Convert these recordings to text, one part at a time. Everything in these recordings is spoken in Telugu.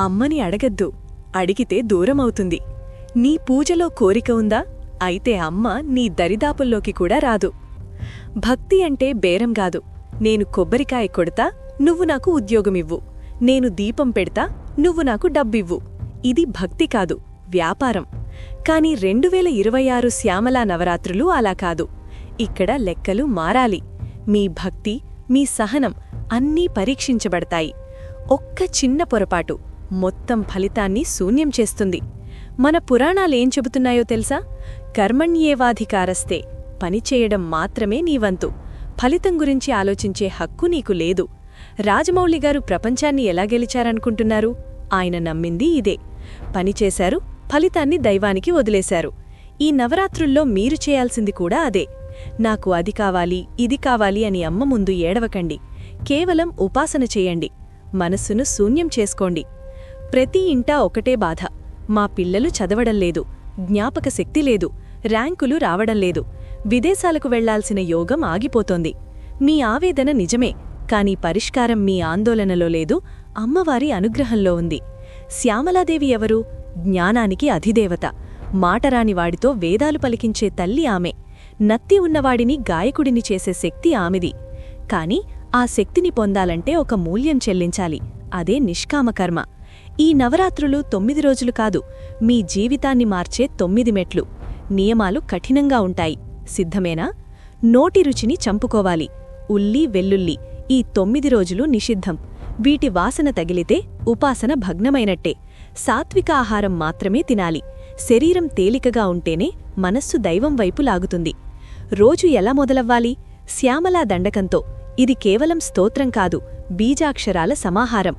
అమ్మని అడగద్దు. అడిగితే దూరమవుతుంది. నీ పూజలో కోరిక ఉందా? అయితే అమ్మ నీ దరిదాపుల్లోకి కూడా రాదు. భక్తి అంటే బేరం గాదు నేను కొబ్బరికాయ కొడతా నువ్వు నాకు ఉద్యోగమివ్వు. నేను దీపం పెడతా నువ్వు నాకు డబ్బివ్వు. ఇది భక్తి కాదు వ్యాపారం. కాని రెండు వేల ఇరవై ఆరు శ్యామలా నవరాత్రులు అలా కాదు. ఇక్కడ లెక్కలు మారాలి. మీ భక్తి మీ సహనం అన్నీ పరీక్షించబడతాయి. ఒక్క చిన్న పొరపాటు. మొత్తం ఫలితాన్ని శూన్యం చేస్తుంది. మన పురాణాలేం చెబుతున్నాయో తెలుసా? కర్మణ్యేవాధికారస్తే పనిచేయడం మాత్రమే నీవంతు ఫలితం గురించి ఆలోచించే హక్కు నీకు లేదు. రాజమౌళి గారు ప్రపంచాన్ని ఎలా గెలిచారనుకుంటున్నారు? ఆయన నమ్మింది ఇదే. పనిచేశారు ఫలితాన్ని దైవానికి వదిలేశారు. ఈ నవరాత్రుల్లో మీరు చేయాల్సింది కూడా అదే. నాకు అది కావాలి ఇది కావాలి అని అమ్మ ముందు ఏడవకండి. కేవలం ఉపాసన చేయండి. మనస్సును శూన్యం చేసుకోండి. ప్రతి ఇంటా ఒకటే బాధ. మా పిల్లలు చదవడం లేదు జ్ఞాపక శక్తి లేదు ర్యాంకులు రావడం లేదు. విదేశాలకు వెళ్ళాల్సిన యోగం ఆగిపోతోంది. మీ ఆవేదన నిజమే కాని పరిష్కారం మీ ఆందోళనలో లేదు అమ్మవారి అనుగ్రహంలో ఉంది. శ్యామలాదేవి ఎవరు? జ్ఞానానికి అధిదేవత. మాటరాని వాడితో వేదాలు పలికించే తల్లి ఆమె. నత్తి ఉన్నవాడిని గాయకుడిని చేసే శక్తి ఆమెది. కాని ఆ శక్తిని పొందాలంటే ఒక మూల్యం చెల్లించాలి అదే నిష్కామకర్మ. ఈ నవరాత్రులు తొమ్మిది రోజులు కాదు మీ జీవితాన్ని మార్చే తొమ్మిది మెట్లు. నియమాలు కఠినంగా ఉంటాయి. సిద్ధమేనా? నోటి రుచిని చంపుకోవాలి. ఉల్లి వెల్లుల్లి ఈ తొమ్మిది రోజులు నిషిద్ధం. వీటి వాసన తగిలితే ఉపాసన భగ్నమైనట్టే. సాత్విక ఆహారం మాత్రమే తినాలి. శరీరం తేలికగా ఉంటేనే మనస్సు దైవం వైపు లాగుతుంది. రోజు ఎలా మొదలవ్వాలి? శ్యామలా దండకంతో. ఇది కేవలం స్తోత్రం కాదు. బీజాక్షరాల సమాహారం.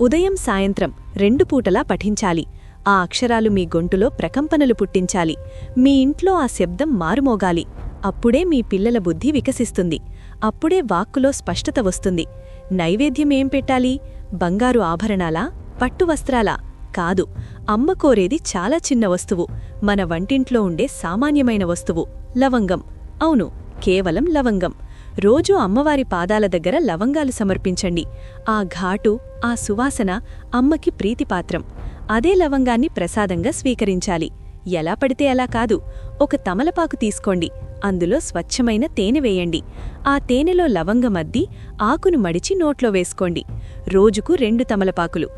ఉదయం సాయంత్రం రెండు పూటలా పఠించాలి. ఆ అక్షరాలు మీ గొంటులో ప్రకంపనలు పుట్టించాలి. మీ ఇంట్లో ఆ శబ్దం మారుమోగాలి. అప్పుడే మీ పిల్లల బుద్ధి వికసిస్తుంది. అప్పుడే వాక్కులో స్పష్టత వస్తుంది. నైవేద్యం ఏం పెట్టాలి? బంగారు ఆభరణాలా? పట్టు వస్త్రాలా? కాదు. అమ్మ కోరేది చాలా చిన్న వస్తువు. మన వంటింట్లో ఉండే సామాన్యమైన వస్తువు. లవంగం. అవును. కేవలం లవంగం. రోజూ అమ్మవారి పాదాల దగ్గర లవంగాలు సమర్పించండి. ఆ ఘాటు ఆ సువాసన అమ్మకి ప్రీతిపాత్రం. అదే లవంగాన్ని ప్రసాదంగా స్వీకరించాలి. ఎలా పడితే అలా కాదు ఒక తమలపాకు తీసుకోండి. అందులో స్వచ్ఛమైన తేనె వేయండి. ఆ తేనెలో లవంగమద్ది ఆకును మడిచి నోట్లో వేసుకోండి. రోజుకు రెండు తమలపాకులు.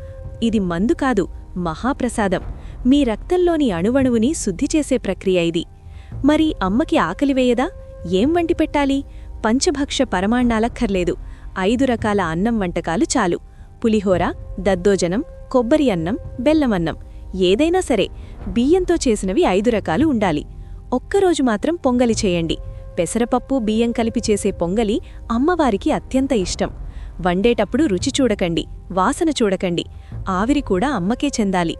ఇది మందు కాదు మహాప్రసాదం. మీ రక్తంలోని అణువణువుని శుద్ధి చేసే ప్రక్రియ ఇది. మరి అమ్మకి ఆకలివేయదా ఏం వంటి పెట్టాలి? పంచభక్ష పరమాణాలక్కర్లేదు. ఐదు రకాల అన్నం వంటకాలు చాలు. పులిహోర దద్దోజనం కొబ్బరి అన్నం బెల్లమన్నం ఏదైనా సరే బియ్యంతో చేసినవి ఐదు రకాలు ఉండాలి. ఒక్కరోజు మాత్రం పొంగలి చేయండి. పెసరపప్పు బియ్యం కలిపి చేసే పొంగలి అమ్మవారికి అత్యంత ఇష్టం. వండేటప్పుడు రుచి చూడకండి వాసన చూడకండి. ఆవిరి కూడా అమ్మకే చెందాలి.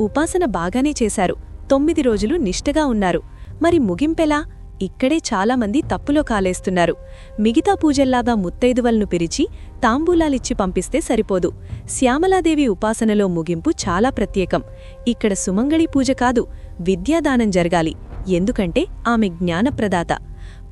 ఉపాసన బాగానే చేశారు. తొమ్మిది రోజులు నిష్టగా ఉన్నారు. మరి ముగింపెలా? ఇక్కడే చాలామంది తప్పులో కాలేస్తున్నారు. మిగతా పూజల్లాగా ముత్తైదువలను పిరిచి తాంబూలాలిచ్చి పంపిస్తే సరిపోదు. శ్యామలాదేవి ఉపాసనలో ముగింపు చాలా ప్రత్యేకం. ఇక్కడ సుమంగళి పూజ కాదు విద్యాదానం జరగాలి. ఎందుకంటే ఆమె జ్ఞానప్రదాత.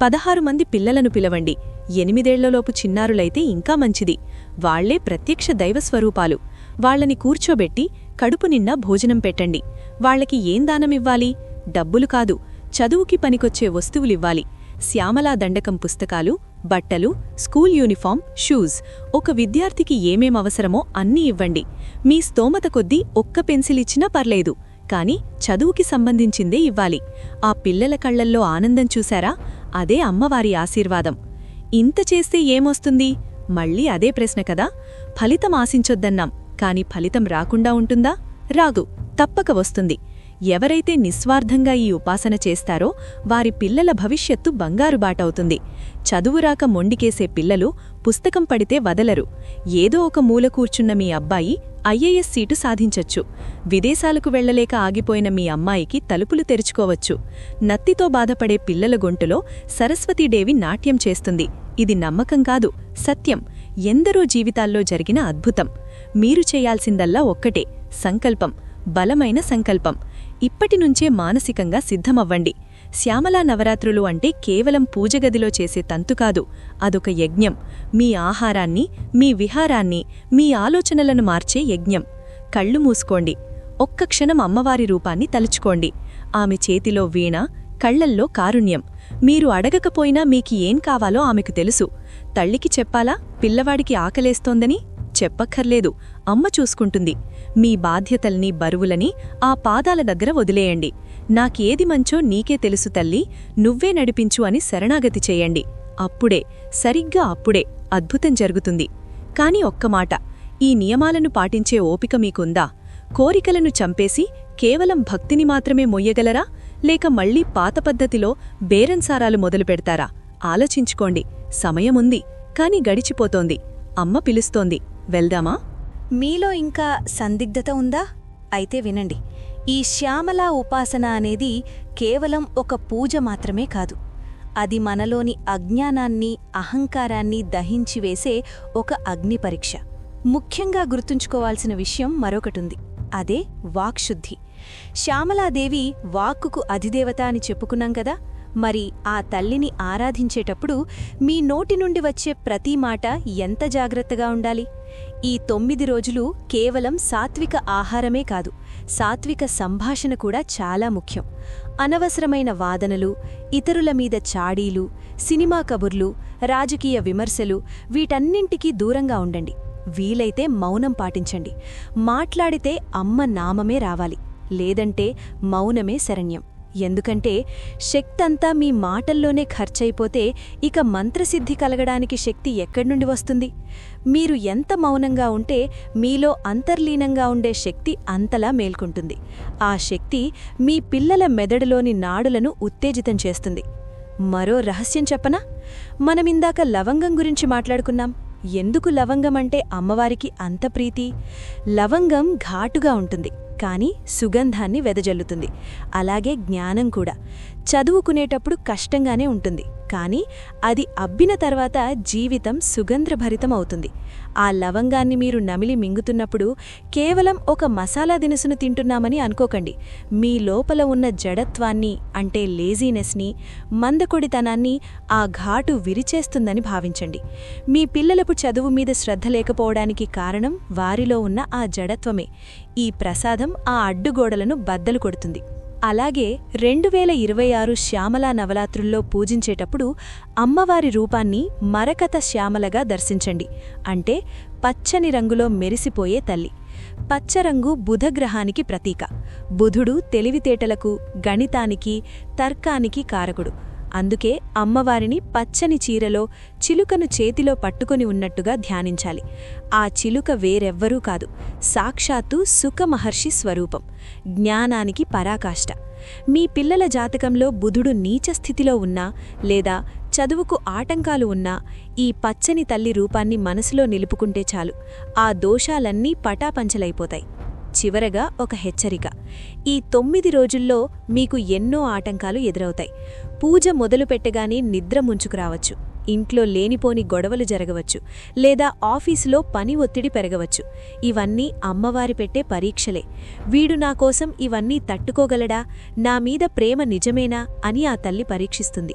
పదహారు మంది పిల్లలను పిలవండి. ఎనిమిదేళ్ళలోపు చిన్నారులైతే ఇంకా మంచిది. వాళ్ళే ప్రత్యక్ష దైవస్వరూపాలు. వాళ్ళని కూర్చోబెట్టి కడుపు నిండా భోజనం పెట్టండి. వాళ్ళకి ఏం దానమివ్వాలి? డబ్బులు కాదు. చదువుకి పనికొచ్చే వస్తువులివ్వాలి. శ్యామలా దండకం పుస్తకాలు బట్టలు స్కూల్ యూనిఫామ్ షూస్. ఒక విద్యార్థికి ఏమేం అవసరమో అన్నీ ఇవ్వండి. మీ స్తోమత కొద్దీ ఒక్క పెన్సిలిచ్చినా పర్లేదు కాని చదువుకి సంబంధించిందే ఇవ్వాలి. ఆ పిల్లల కళ్ళల్లో ఆనందం చూశారా? అదే అమ్మవారి ఆశీర్వాదం. ఇంత చేస్తే ఏమొస్తుంది? మళ్ళీ అదే ప్రశ్న కదా. ఫలితం ఆశించొద్దన్నాం కాని ఫలితం రాకుండా ఉంటుందా? రాదు తప్పక వస్తుంది. ఎవరైతే నిస్వార్థంగా ఈ ఉపాసన చేస్తారో వారి పిల్లల భవిష్యత్తు బంగారు బాటవుతుంది చదువురాక మొండికేసే పిల్లలు పుస్తకం పడితే వదలరు. ఏదో ఒక మూల కూర్చున్న మీ అబ్బాయి ఐఏఎస్ సీటు సాధించొచ్చు. విదేశాలకు వెళ్ళలేక ఆగిపోయిన మీ అమ్మాయికి తలుపులు తెరుచుకోవచ్చు. నత్తితో బాధపడే పిల్లల గొంటులో సరస్వతీదేవి నాట్యం చేస్తుంది. ఇది నమ్మకం కాదు సత్యం. ఎందరో జీవితాల్లో జరిగిన అద్భుతం. మీరు చేయాల్సిందల్లా ఒక్కటే సంకల్పం. బలమైన సంకల్పం. ఇప్పటి నుంచే మానసికంగా సిద్ధమవ్వండి. శ్యామలా నవరాత్రులు అంటే కేవలం పూజగదిలో చేసే తంతు కాదు అదొక యజ్ఞం. మీ ఆహారాన్ని మీ విహారాన్ని మీ ఆలోచనలను మార్చే యజ్ఞం. కళ్ళు మూసుకోండి. ఒక్క క్షణం అమ్మవారి రూపాన్ని తలుచుకోండి. ఆమె చేతిలో వీణ కళ్ళల్లో కారుణ్యం. మీరు అడగకపోయినా మీకి ఏం కావాలో ఆమెకు తెలుసు. తల్లికి చెప్పాలా? పిల్లవాడికి ఆకలేస్తోందని? చెప్పక్కర్లేదు. అమ్మ చూసుకుంటుంది. మీ బాధ్యతల్ని బరువులని ఆ పాదాల దగ్గర వదిలేయండి. నాకేది మంచో నీకే తెలుసు తల్లి. నువ్వే నడిపించు అని శరణాగతి చేయండి. అప్పుడే సరిగ్గా అప్పుడే అద్భుతం జరుగుతుంది. కాని ఒక్క మాట. ఈ నియమాలను పాటించే ఓపిక మీకుందా? కోరికలను చంపేసి కేవలం భక్తిని మాత్రమే మొయ్యగలరా? లేక మళ్ళీ పాత పద్ధతిలో బేరంసారాలు మొదలు పెడతారా? ఆలోచించుకోండి. సమయముంది. కాని గడిచిపోతోంది. అమ్మ పిలుస్తోంది. వెళ్దామా? మీలో ఇంకా సందిగ్ధత ఉందా? అయితే వినండి. ఈ శ్యామల ఉపాసన అనేది కేవలం ఒక పూజ మాత్రమే కాదు. అది మనలోని అజ్ఞానాన్ని అహంకారాన్ని దహించివేసే ఒక అగ్ని పరీక్ష. ముఖ్యంగా గుర్తుంచుకోవాల్సిన విషయం మరొకటుంది. అదే వాక్శుద్ధి. శ్యామలాదేవి వాక్కుకు అధిదేవత అని చెప్పుకున్నాం కదా? మరి ఆ తల్లిని ఆరాధించేటప్పుడు మీ నోటి నుండి వచ్చే ప్రతి మాట ఎంత జాగ్రత్తగా ఉండాలి? ఈ తొమ్మిది రోజులు కేవలం సాత్విక ఆహారమే కాదు సాత్విక సంభాషణ కూడా చాలా ముఖ్యం. అనవసరమైన వాదనలు ఇతరుల మీద చాడీలు సినిమా కబుర్లు రాజకీయ విమర్శలు వీటన్నింటికీ దూరంగా ఉండండి. వీలైతే మౌనం పాటించండి. మాట్లాడితే అమ్మ నామమే రావాలి లేదంటే మౌనమే శరణ్యం. ఎందుకంటే శక్తంతా మీ మాటల్లోనే ఖర్చయిపోతే ఇక మంత్రసిద్ధి కలగడానికి శక్తి ఎక్కడ్నుండి వస్తుంది? మీరు ఎంత మౌనంగా ఉంటే మీలో అంతర్లీనంగా ఉండే శక్తి అంతలా మేల్కొంటుంది. ఆ శక్తి మీ పిల్లల మెదడులోని నాడులను ఉత్తేజితం చేస్తుంది. మరో రహస్యం చెప్పనా? మనమిందాక లవంగం గురించి మాట్లాడుకున్నాం. ఎందుకు లవంగం అంటే అమ్మవారికి అంత ప్రీతి? లవంగం ఘాటుగా ఉంటుంది కానీ సుగంధాన్ని వెదజల్లుతుంది. అలాగే జ్ఞానం కూడా. చదువుకునేటప్పుడు కష్టంగానే ఉంటుంది. కానీ అది అబ్బిన తర్వాత జీవితం సుగంధ్రభరితమవుతుంది ఆ లవంగాన్ని మీరు నమిలి మింగుతున్నప్పుడు కేవలం ఒక మసాలా దినుసును తింటున్నామని అనుకోకండి. మీ లోపల ఉన్న జడత్వాన్ని అంటే లేజీనెస్ని మందకొడితనాన్ని ఆ ఘాటు విరిచేస్తుందని భావించండి. మీ పిల్లలకు చదువు మీద శ్రద్ధ లేకపోవడానికి కారణం వారిలో ఉన్న ఆ జడత్వమే. ఈ ప్రసాదం ఆ అడ్డుగోడలను బద్దలు కొడుతుంది. అలాగే రెండు వేల ఇరవై ఆరు శ్యామలా నవరాత్రుల్లో పూజించేటప్పుడు అమ్మవారి రూపాన్ని మరకత శ్యామలగా దర్శించండి. అంటే పచ్చని రంగులో మెరిసిపోయే తల్లి. పచ్చరంగు బుధగ్రహానికి ప్రతీక. బుధుడు తెలివితేటలకు గణితానికి తర్కానికి కారకుడు. అందుకే అమ్మవారిని పచ్చని చీరలో చిలుకను చేతిలో పట్టుకొని ఉన్నట్టుగా ధ్యానించాలి. ఆ చిలుక వేరెవ్వరూ కాదు సాక్షాత్తు సుఖమహర్షి స్వరూపం జ్ఞానానికి పరాకాష్ట. మీ పిల్లల జాతకంలో బుధుడు నీచస్థితిలో ఉన్నా లేదా చదువుకు ఆటంకాలు ఉన్నా ఈ పచ్చని తల్లి రూపాన్ని మనసులో నిలుపుకుంటే చాలు. ఆ దోషాలన్నీ పటాపంచలైపోతాయి. చివరగా ఒక హెచ్చరిక. ఈ తొమ్మిది రోజుల్లో మీకు ఎన్నో ఆటంకాలు ఎదురవుతాయి. పూజ మొదలుపెట్టగానే నిద్ర ముంచుకురావచ్చు ఇంట్లో లేనిపోని గొడవలు జరగవచ్చు లేదా ఆఫీసులో పని ఒత్తిడి పెరగవచ్చు. ఇవన్నీ అమ్మవారి పెట్టే పరీక్షలే. వీడు నా కోసం ఇవన్నీ తట్టుకోగలడా? నా మీద ప్రేమ నిజమేనా? అని ఆ తల్లి పరీక్షిస్తుంది.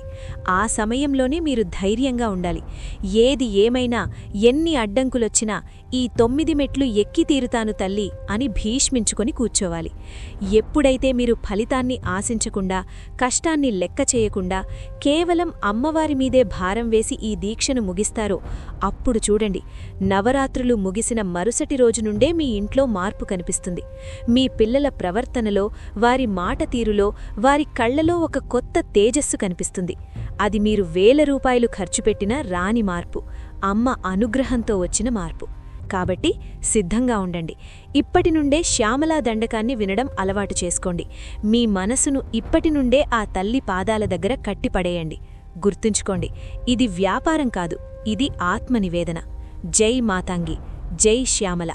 ఆ సమయంలోనే మీరు ధైర్యంగా ఉండాలి. ఏది ఏమైనా ఎన్ని అడ్డంకులొచ్చినా ఈ తొమ్మిది మెట్లు ఎక్కి తీరుతాను తల్లి అని భీష్మించుకొని కూర్చోవాలి. ఎప్పుడైతే మీరు ఫలితాన్ని ఆశించకుండా కష్టాన్ని లెక్క చేయకుండా కేవలం అమ్మవారి మీదే భారం వేసి ఈ దీక్షను ముగిస్తారో. అప్పుడు చూడండి నవరాత్రులు ముగిసిన మరుసటి రోజు నుండే మీ ఇంట్లో మార్పు కనిపిస్తుంది. మీ పిల్లల ప్రవర్తనలో వారి మాట తీరులో వారి కళ్ళలో ఒక కొత్త తేజస్సు కనిపిస్తుంది. అది మీరు వేల రూపాయలు ఖర్చు పెట్టిన రాని మార్పు అమ్మ అనుగ్రహంతో వచ్చిన మార్పు. కాబట్టి సిద్ధంగా ఉండండి. ఇప్పటి నుండే శ్యామలా దండకాన్ని వినడం అలవాటు చేసుకోండి. మీ మనసును ఇప్పటి నుండే ఆ తల్లి పాదాల దగ్గర కట్టిపడేయండి. గుర్తుంచుకోండి ఇది వ్యాపారం కాదు ఇది ఆత్మనివేదన. జై మాతాంగి జై శ్యామల.